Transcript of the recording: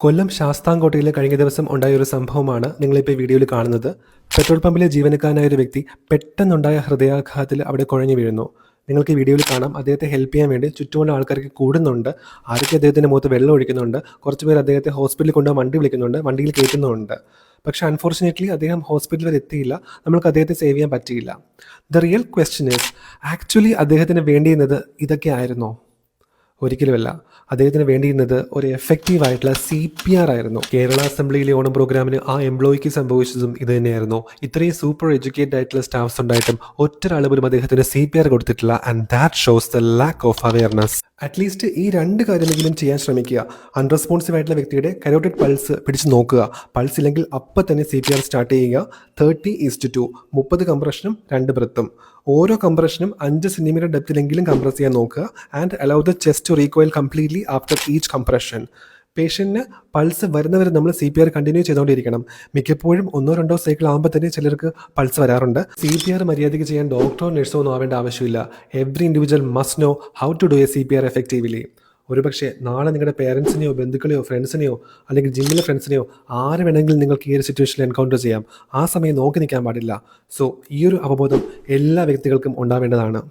കൊല്ലം ശാസ്താംകോട്ടയിൽ കഴിഞ്ഞ ദിവസം ഉണ്ടായ ഒരു സംഭവമാണ് നിങ്ങളിപ്പോൾ വീഡിയോയിൽ കാണുന്നത്. പെട്രോൾ പമ്പിലെ ജീവനക്കാരനായ ഒരു വ്യക്തി പെട്ടെന്നുണ്ടായ ഹൃദയാഘാതത്തിൽ അവിടെ കുഴഞ്ഞു വീഴുന്നു. നിങ്ങൾക്ക് വീഡിയോയിൽ കാണാം. അദ്ദേഹത്തെ ഹെൽപ്പ് ചെയ്യാൻ വേണ്ടി ചുറ്റുമുള്ള ആൾക്കാർക്ക് കൂടുന്നുണ്ട്. ആരൊക്കെ അദ്ദേഹത്തിന്റെ മുഖത്ത് വെള്ളം ഒഴിക്കുന്നുണ്ട്? കുറച്ച് പേർ അദ്ദേഹത്തെ ഹോസ്പിറ്റലിൽ കൊണ്ടുപോകാൻ വണ്ടി വിളിക്കുന്നുണ്ട്. വണ്ടിയിൽ കയറ്റുന്നുണ്ട്. പക്ഷേ അൺഫോർച്ചുനേറ്റ്ലി അദ്ദേഹം ഹോസ്പിറ്റലിൽ വരെ എത്തിയില്ല. നമ്മൾക്ക് അദ്ദേഹത്തെ സേവ് ചെയ്യാൻ പറ്റിയില്ല. The real question is actually അദ്ദേഹത്തിന് വേണ്ടിയിരുന്നത് ഇതൊക്കെ ആയിരുന്നോ? ഒരിക്കലുമല്ല. അദ്ദേഹത്തിന് വേണ്ടിയിരുന്നത് ഒരു എഫക്റ്റീവ് ആയിട്ടുള്ള സി പി ആർ ആയിരുന്നു. കേരള അസംബ്ലിയിലെ ഓണം പ്രോഗ്രാമിന് ആ എംപ്ലോയിക്ക് സംഭവിച്ചതും ഇത് തന്നെയായിരുന്നു. ഇത്രയും സൂപ്പർ എഡ്യൂക്കേറ്റഡ് ആയിട്ടുള്ള സ്റ്റാഫ്സ് ഉണ്ടായിട്ടും ഒറ്റ ഒരാൾ പോലും അദ്ദേഹത്തിന് സി പി ആർ കൊടുത്തിട്ടില്ല. And that shows the lack of awareness at least ഈ രണ്ട് കാര്യമെങ്കിലും ചെയ്യാൻ ശ്രമിക്കുക. അൺറെസ്പോൺസീവ് ആയിട്ടുള്ള വ്യക്തിയുടെ കരോട്ടഡ് പൾസ് പിടിച്ച് നോക്കുക. പൾസ് ഇല്ലെങ്കിൽ അപ്പം തന്നെ സി പി ആർ സ്റ്റാർട്ട് ചെയ്യുക. തേർട്ടി ഈസ്റ്റ് ടു മുപ്പത് കംപ്രഷനും രണ്ട് ബ്രത്തും ഓരോ കംപ്രഷനും അഞ്ച് സെന്റിമീറ്റർ ഡെപ്തിലെങ്കിലും കംപ്രസ് ചെയ്യാൻ നോക്കുക. And allow the chest to recoil completely after each compression പേഷ്യന്റിന് pulse വരുന്നവരെ നമ്മൾ സി പി ആർ കണ്ടിന്യൂ ചെയ്തുകൊണ്ടിരിക്കണം. മിക്കപ്പോഴും ഒന്നോ രണ്ടോ സൈക്കിൾ ആകുമ്പോൾ തന്നെ ചിലർക്ക് പൾസ് വരാറുണ്ട്. സി പി ആർ മര്യാദയ്ക്ക് ചെയ്യാൻ ഡോക്ടറോ നഴ്സോ ഒന്നും ആവേണ്ട ആവശ്യമില്ല. Every individual must know how to do a C P R effectively ഒരുപക്ഷെ നാളെ നിങ്ങളുടെ പേരൻസിനെയോ ബന്ധുക്കളെയോ ഫ്രണ്ട്സിനെയോ അല്ലെങ്കിൽ ജിമ്മിലെ ഫ്രണ്ട്സിനെയോ ആര് വേണമെങ്കിലും നിങ്ങൾക്ക് ഈ ഒരു സിറ്റുവേഷനിൽ എൻകൗണ്ടർ ചെയ്യാം. ആ സമയം നോക്കി നിൽക്കാൻ പാടില്ല. സോ ഈ ഒരു അവബോധം എല്ലാ വ്യക്തികൾക്കും ഉണ്ടാവേണ്ടതാണ്.